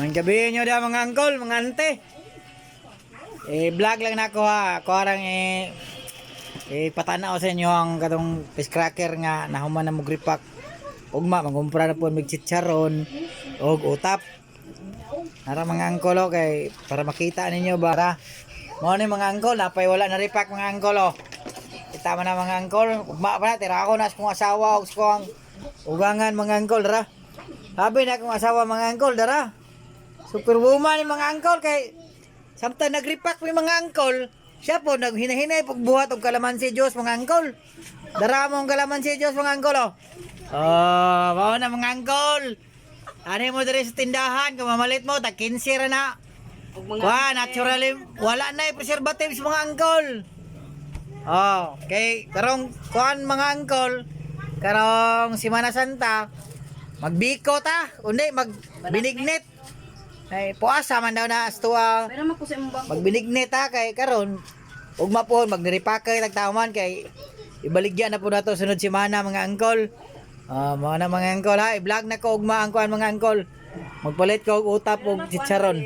Man gabi nyo da mga angkol, mga ante. Eh vlog lang na ako ha. Ako arang eh eh patanaw sa inyo ang katong fish cracker nga nahuman na mo gripak. Ugma magumpra na po mig chicharon og utap. Nara mga angkol oh, kay para makita ninyo ba ra. Mo ni mga angkol napay wala na ripak mga angkol oh. Kita man na mga angkol, ugma pa na tira ako na sa kong asawa og sa kong ugangan mga angkol dara. Sabi na akong asawa mga angkol dara. Superwoman ni mga angkol kay samtang nagripak mi mga angkol, siya po naghinahinay pag buhat og kalamansi Diyos mga angkol. Dara mo ang kalamansi Diyos mga angkol oh. Oh, mao na mga angkol. Ani mo diri sa tindahan kung mamalit mo tag 15 ra na. Wa, natural wala na yung preservatives mga angkol. Oh, kay karong kuan mga angkol, karong Semana Santa, magbiko ta, undi mag binignet. Ay puasa man daw na astuwa. Pero man ko sa imong bangko. Magbinignet ta kay karon ugma po magniripakay tagtaman kay ibaligya na po nato sunod semana mga angkol. Ah, mga na mga angkol ha, i-vlog na ko ugma ang kuan mga angkol. Magpalit ko og utap og chicharon.